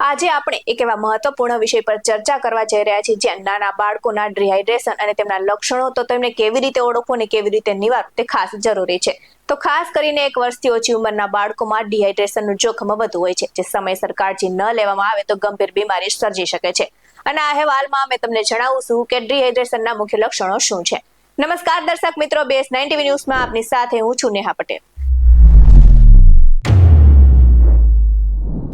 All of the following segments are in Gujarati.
આજે આપણે એક એવા મહત્વપૂર્ણ વિષય પર ચર્ચા કરવા જઈ રહ્યા છીએ, જ્યાં નાના બાળકોના ડિહાઇડ્રેશન અને તેમના લક્ષણો, તો તેમને કેવી રીતે ઓળખવું અને કેવી રીતે નિવારવું, તે ખાસ જરૂરી છે. તો ખાસ કરીને એક વર્ષથી ઓછી ઉંમરના બાળકોમાં ડિહાઇડ્રેશનનું જોખમ વધુ હોય છે, જે સમયસર કાળજી ન લેવામાં આવે તો ગંભીર બીમારી સર્જી શકે છે. અને આ અહેવાલમાં અમે તમને જણાવશું કે ડિહાઇડ્રેશનના મુખ્ય લક્ષણો શું છે. નમસ્કાર દર્શક મિત્રો, બેસ નાઇન ટીવી ન્યૂઝમાં આપની સાથે હું છું નેહા પટેલ.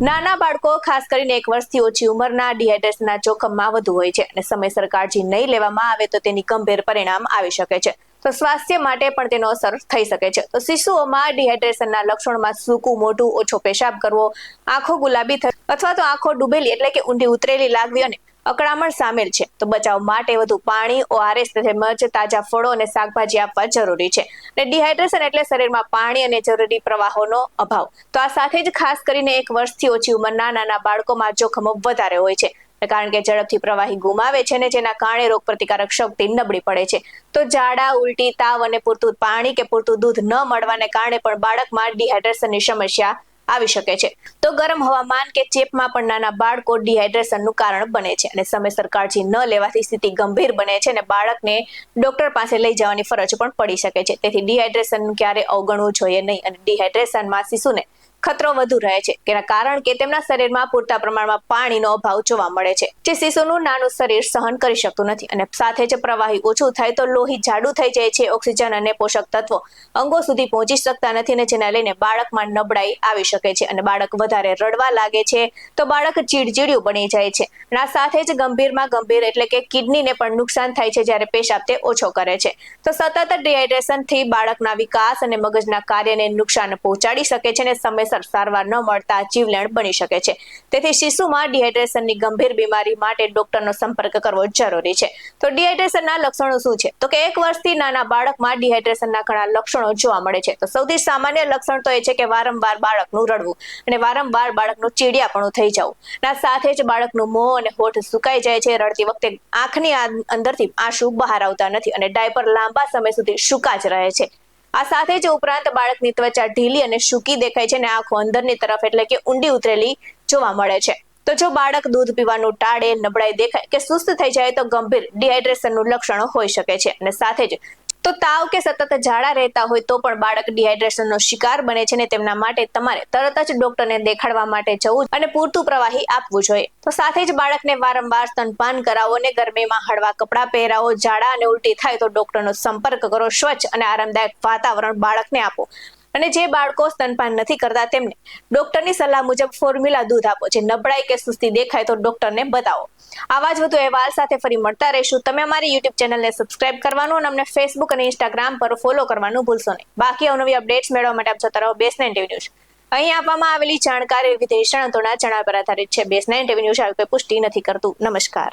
નાના બાળકો ખાસ કરીને એક વર્ષથી ઓછી ઉંમરના ડિહાઇડ્રેશનના જોખમમાં વધુ હોય છે અને સમયસર કાળજી નહીં લેવામાં આવે તો તેની ગંભીર પરિણામ આવી શકે છે. તો સ્વાસ્થ્ય માટે પણ તેનો અસર થઈ શકે છે. તો શિશુઓમાં ડિહાઇડ્રેશનના લક્ષણોમાં સૂકું મોઢું ઓછો પેશાબ કરવો, આંખો ગુલાબી થઈ અથવા તો આંખો ડૂબેલી એટલે કે ઊંડી ઉતરેલી લાગવી અને અકળામણ સામેલ છે. તો બચાવ માટે વધુ પાણી, ઓઆરએસ તેમજ તાજા ફળો અને શાકભાજી આપવા જરૂરી છે. અને ડિહાઇડ્રેશન એટલે શરીરમાં પાણી અને જરૂરી પ્રવાહોનો અભાવ. તો આ સાથે જ ખાસ કરીને એક વર્ષથી ઓછી ઉંમરના નાના બાળકોમાં જોખમો વધારે હોય છે. કારણ કે ઝડપથી પ્રવાહી ગુમાવે છે ને જેના કારણે રોગ પ્રતિકારક શક્તિ નબળી પડે છે. તો ઝાડા ઉલટી, તાવ અને પૂરતું પાણી કે પૂરતું દૂધ ન મળવાને કારણે પણ બાળકમાં ડિહાઇડ્રેશનની સમસ્યા આવી શકે છે. તો ગરમ હવામાન કે ચેપમાં પણ નાના બાળકો ડિહાઇડ્રેશનનું કારણ બને છે અને સમયસર કાળજી ન લેવાથી સ્થિતિ ગંભીર બને છે અને બાળકને ડોક્ટર પાસે લઈ જવાની ફરજ પણ પડી શકે છે. તેથી ડિહાઇડ્રેશન ક્યારે અવગણવું જોઈએ નહીં અને ડિહાઇડ્રેશનમાં શિશુને ખતરો વધુ રહે છે તેના કારણ કે તેમના શરીરમાં પૂરતા પ્રમાણમાં પાણીનો અભાવ જોવા મળે છે, જે શિશુનું નાનું શરીર સહન કરી શકતું નથી અને સાથે જ પ્રવાહી ઓછું થાય તો લોહી જાડું થઈ જાય છે, ઓક્સિજન અને પોષક તત્વો અંગો સુધી પહોંચી શકતા નથી અને જેના લઈને બાળકમાં નબળાઈ આવી શકે છે અને બાળક વધારે રડવા લાગે છે, તો બાળક ચીડચીડિયું બની જાય છે અને આ સાથે જ ગંભીરમાં ગંભીર એટલે કે કિડનીને પણ નુકસાન થાય છે જ્યારે પેશાબ તે ઓછો કરે છે, તો સતત ડિહાઇડ્રેશનથી બાળકના વિકાસ અને મગજના કાર્યને નુકસાન પહોંચાડી શકે છે અને સમય સમયસર સારવાર ન મળતા જીવલેણ બની શકે છે. તેથી શિશુમાં ડિહાઇડ્રેશનની ગંભીર બીમારી માટે ડોક્ટરનો સંપર્ક કરવો જરૂરી છે. તો ડિહાઇડ્રેશનના લક્ષણો શું છે? તો કે એક વર્ષથી નાના બાળકમાં ડિહાઇડ્રેશનના ઘણા લક્ષણો જોવા મળે છે. તો સૌથી સામાન્ય લક્ષણ તો એ છે કે વારંવાર બાળકનું રડવું અને વારંવાર બાળકનું ચીડિયાપણું થઈ જવું. ના, સાથે જ બાળકનું મોં અને હોઠ સુકાઈ જાય છે. રડતી વખતે આંખની અંદરથી આંસુ બહાર આવતા નથી અને ડાયપર લાંબા સમય સુધી સૂકા જ રહે છે. આ સાથે જ ઉપરાંત બાળકની ત્વચા ઢીલી અને સૂકી દેખાય છે અને આંખો અંદરની તરફ એટલે કે ઊંડી ઉતરેલી જોવા મળે છે. તો જો બાળક દૂધ પીવાનું ટાળે, નબળાઈ દેખાય કે સુસ્ત થઈ જાય તો ગંભીર ડિહાઇડ્રેશનનું લક્ષણ હોઈ શકે છે. અને સાથે જ તો તાવ કે સતત ઝાડા રહેતા હોય તો પણ બાળક ડિહાઇડ્રેશનનો શિકાર બને છે ને તેમના માટે તમારે તરત જ ડોક્ટરને દેખાડવા માટે જવું અને પૂરતું પ્રવાહી આપવું જોઈએ. તો સાથે જ બાળકને વારંવાર સ્તનપાન કરાવો અને ગરમીમાં હળવા કપડાં પહેરાવો, ઝાડા અને ઉલટી થાય તો ડોક્ટરનો સંપર્ક કરો, સ્વચ્છ અને આરામદાયક વાતાવરણ બાળકને આપો. અને જે બાળકો સ્તનપાન નથી કરતા તેમને ડોક્ટરની સલાહ મુજબ ફોર્મ્યુલા દૂધ આપો. જે નબળાઈ કે સુસ્તી દેખાય તો ડોક્ટરને બતાવો. આવા જ વધુ અહેવાલ સાથે ફરી મળતા રહીશું. તમે અમારી યુટ્યુબ ચેનલને સબસ્ક્રાઇબ કરવાનું અને અમને ફેસબુક અને ઇન્સ્ટાગ્રામ પર ફોલો કરવાનું ભૂલશો નહીં. બાકી અવનવી અપડેટ્સ મેળવવા માટે આપ જતા રહો બેસનેન ટીવી ન્યૂઝ અહીં આપવામાં આવેલી જાણકારી વિવિધ નિષ્ણાતોના પર આધારિત છે. બેસ નાઇન ટીવી ન્યૂઝ આવી પુષ્ટિ નથી કરતું. નમસ્કાર.